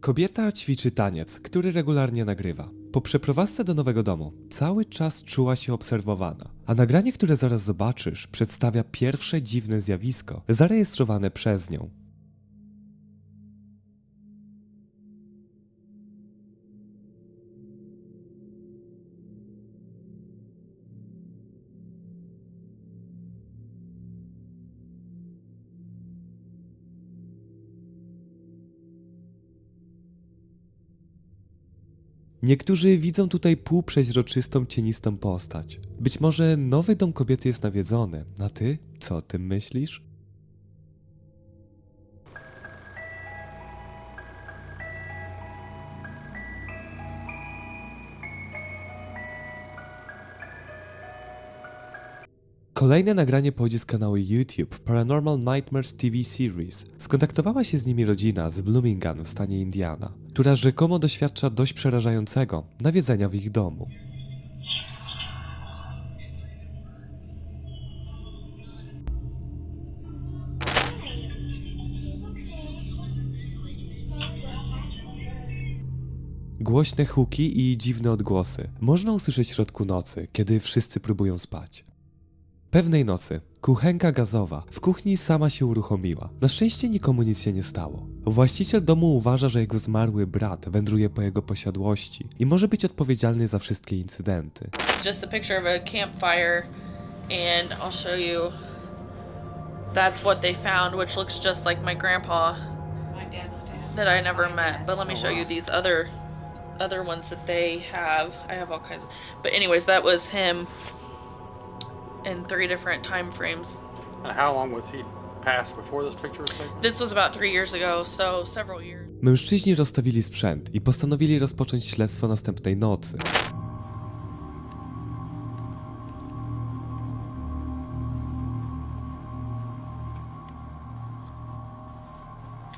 Kobieta ćwiczy taniec, który regularnie nagrywa. Po przeprowadzce do nowego domu cały czas czuła się obserwowana, a nagranie, które zaraz zobaczysz, przedstawia pierwsze dziwne zjawisko zarejestrowane przez nią. Niektórzy widzą tutaj półprzeźroczystą, cienistą postać. Być może nowy dom kobiety jest nawiedzony, a ty co o tym myślisz? Kolejne nagranie pochodzi z kanału YouTube Paranormal Nightmares TV Series. Skontaktowała się z nimi rodzina z Bloomington w stanie Indiana, która rzekomo doświadcza dość przerażającego nawiedzenia w ich domu. Głośne huki i dziwne odgłosy można usłyszeć w środku nocy, kiedy wszyscy próbują spać. Pewnej nocy kuchenka gazowa w kuchni sama się uruchomiła. Na szczęście nikomu nic się nie stało. Właściciel domu uważa, że jego zmarły brat wędruje po jego posiadłości i może być odpowiedzialny za wszystkie incydenty. Just a picture of a campfire, and I'll show you. That's what they found, which looks just like my grandpa that I never met. But let me show you these other other ones that they have. I have all kinds. But anyways, that was him in three different time frames. And how long was he passed before this picture was taken? This was about three years ago, so several years. Mężczyźni rozstawili sprzęt i postanowili rozpocząć śledztwo następnej nocy.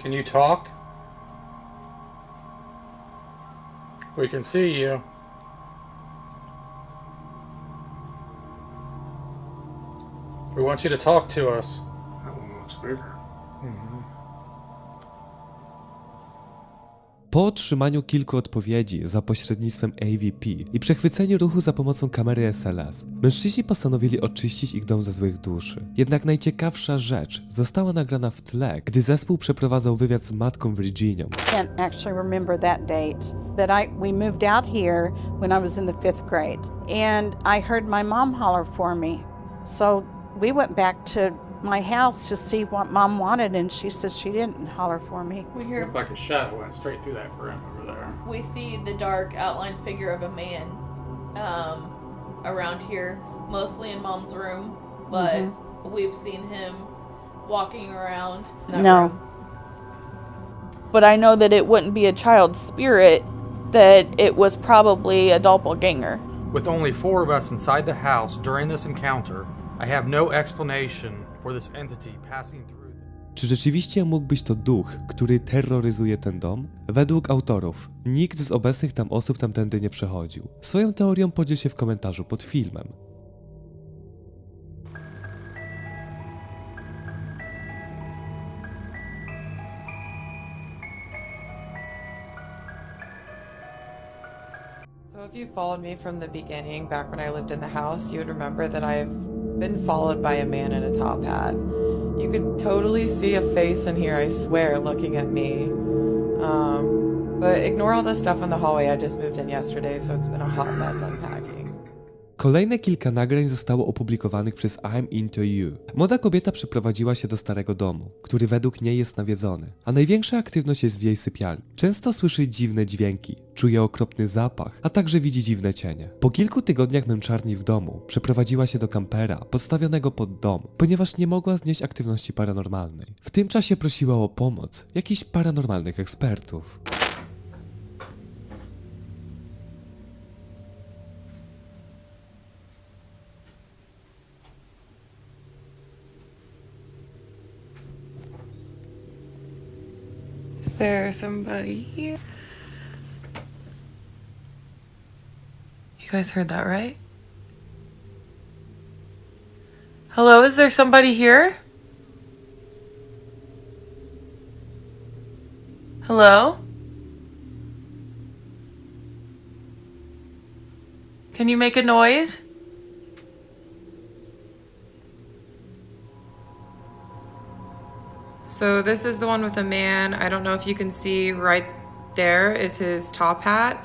Can you talk? We can see you. Want you to talk to us. That one looks bigger. Po otrzymaniu kilku odpowiedzi za pośrednictwem AVP i przechwyceniu ruchu za pomocą kamery SLS, mężczyźni postanowili oczyścić ich dom ze złych duszy. Jednak najciekawsza rzecz została nagrana w tle, gdy zespół przeprowadzał wywiad z matką Virginią. Can't actually remember that date, but I we moved out here when I was in the fifth grade, and I heard my mom holler for me. So we went back to my house to see what mom wanted, and she said she didn't holler for me. We hear looked like a shadow went straight through that room over there. we see the dark outlined figure of a man um, around here, mostly in mom's room, but we've seen him walking around. that No. room. But I know that it wouldn't be a child spirit, that it was probably a doppelganger. With only four of us inside the house during this encounter, I have no explanation for this entity passing through. Czy rzeczywiście mógł być to duch, który terroryzuje ten dom? Według autorów, nikt z obecnych tam osób tamtędy nie przechodził. Swoją teorią podziel się w komentarzu pod filmem. So, if you followed me from the beginning, back when I lived in the house, you would remember that I've been followed by a man in a top hat. You could totally see a face in here, I swear, looking at me. Um, but ignore all the stuff in the hallway. I just moved in yesterday, so it's been a hot mess unpacking. Kolejne kilka nagrań zostało opublikowanych przez I'm Into You. Młoda kobieta przeprowadziła się do starego domu, który według niej jest nawiedzony, a największa aktywność jest w jej sypialni. Często słyszy dziwne dźwięki, czuje okropny zapach, a także widzi dziwne cienie. Po kilku tygodniach męczarni w domu przeprowadziła się do kampera podstawionego pod dom, ponieważ nie mogła znieść aktywności paranormalnej. W tym czasie prosiła o pomoc jakichś paranormalnych ekspertów. there somebody here? You guys heard that, right? Hello, is there somebody here? Hello? Can you make a noise? So this is the one with a man. I don't know if you can see right there is his top hat.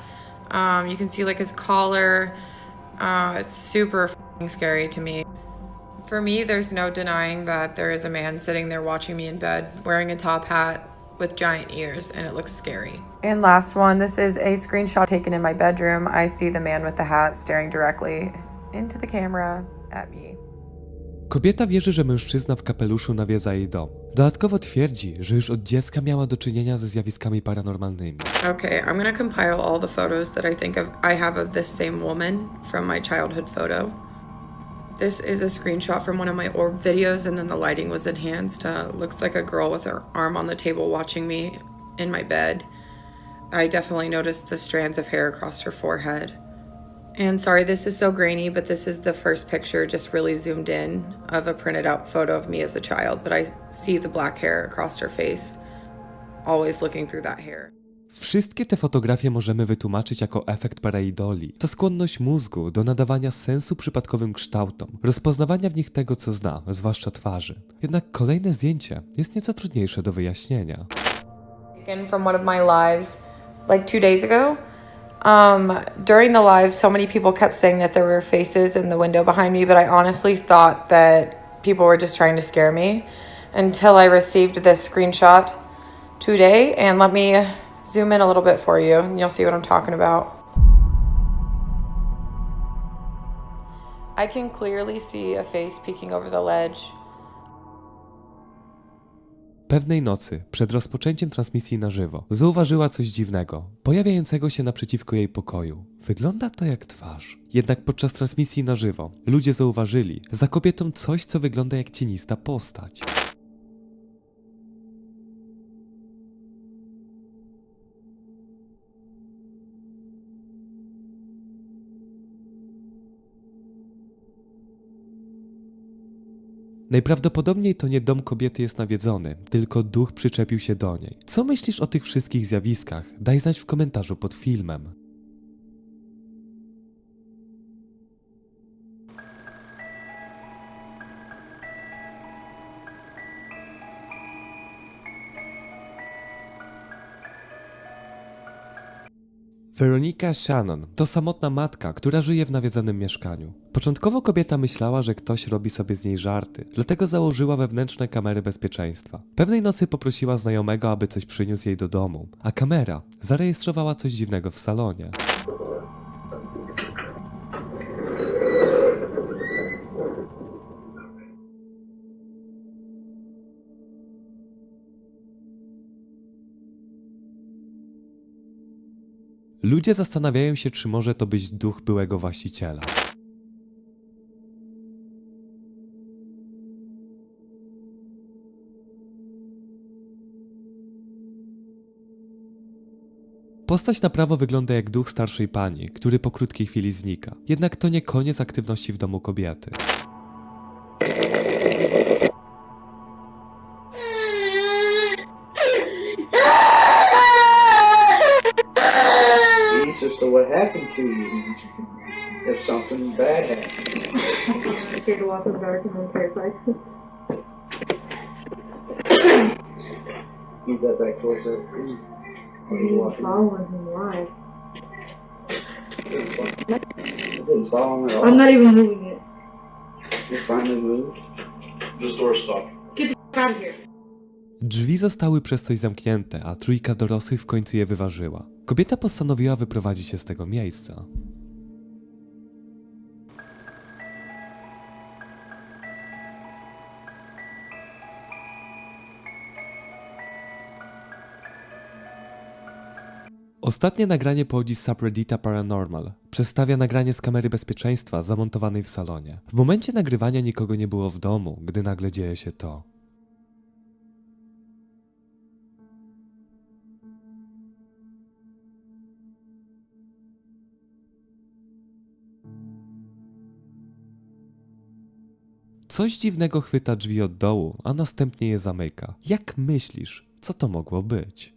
Um, you can see like his collar. Uh, it's super scary to me. For me, there's no denying that there is a man sitting there watching me in bed wearing a top hat with giant ears, and it looks scary. And last one, this is a screenshot taken in my bedroom. I see the man with the hat staring directly into the camera at me. Kobieta wierzy, że mężczyzna w kapeluszu nawiedza jej dom. Dodatkowo twierdzi, że już od dziecka miała do czynienia ze zjawiskami paranormalnymi. Okay, I'm gonna compile all the photos that I think of I have of this same woman from my childhood photo. This is a screenshot from one of my orb videos, and then the lighting was enhanced. Uh, looks like a girl with her arm on the table watching me in my bed. I definitely noticed the strands of hair across her forehead. And sorry, this is so grainy, but this is the first picture, just really zoomed in, of a printed out photo of me as a child. But I see the black hair across her face, always looking through that hair. Wszystkie te fotografie możemy wytłumaczyć jako efekt pareidolii. To skłonność mózgu do nadawania sensu przypadkowym kształtom, rozpoznawania w nich tego, co zna, zwłaszcza twarzy. Jednak kolejne zdjęcie jest nieco trudniejsze do wyjaśnienia. taken from one of my lives like two days ago. Um, during the live, so many people kept saying that there were faces in the window behind me, but I honestly thought that people were just trying to scare me until I received this screenshot today. And let me zoom in a little bit for you, and you'll see what I'm talking about. I can clearly see a face peeking over the ledge. Pewnej nocy, przed rozpoczęciem transmisji na żywo, zauważyła coś dziwnego, pojawiającego się naprzeciwko jej pokoju. Wygląda to jak twarz. Jednak podczas transmisji na żywo ludzie zauważyli za kobietą coś, co wygląda jak cienista postać. Najprawdopodobniej to nie dom kobiety jest nawiedzony, tylko duch przyczepił się do niej. Co myślisz o tych wszystkich zjawiskach? Daj znać w komentarzu pod filmem. Weronika Shannon to samotna matka, która żyje w nawiedzonym mieszkaniu. Początkowo kobieta myślała, że ktoś robi sobie z niej żarty, dlatego założyła wewnętrzne kamery bezpieczeństwa. Pewnej nocy poprosiła znajomego, aby coś przyniósł jej do domu, a kamera zarejestrowała coś dziwnego w salonie. Ludzie zastanawiają się, czy może to być duch byłego właściciela. Postać na prawo wygląda jak duch starszej pani, który po krótkiej chwili znika. Jednak to nie koniec aktywności w domu kobiety. What happened to you? If something bad happened. I'm scared to walk in the dark and then terrified. Keep that back towards that tree. When you He's walk in. following him live. Didn't follow him at all. I'm not even moving it. It finally moved. This door's stuck. Get the f- out of here. Drzwi zostały przez coś zamknięte, a trójka dorosłych w końcu je wyważyła. Kobieta postanowiła wyprowadzić się z tego miejsca. Ostatnie nagranie pochodzi z subreddita Paranormal. Przedstawia nagranie z kamery bezpieczeństwa zamontowanej w salonie. W momencie nagrywania nikogo nie było w domu, gdy nagle dzieje się to. Coś dziwnego chwyta drzwi od dołu, a następnie je zamyka. Jak myślisz, co to mogło być?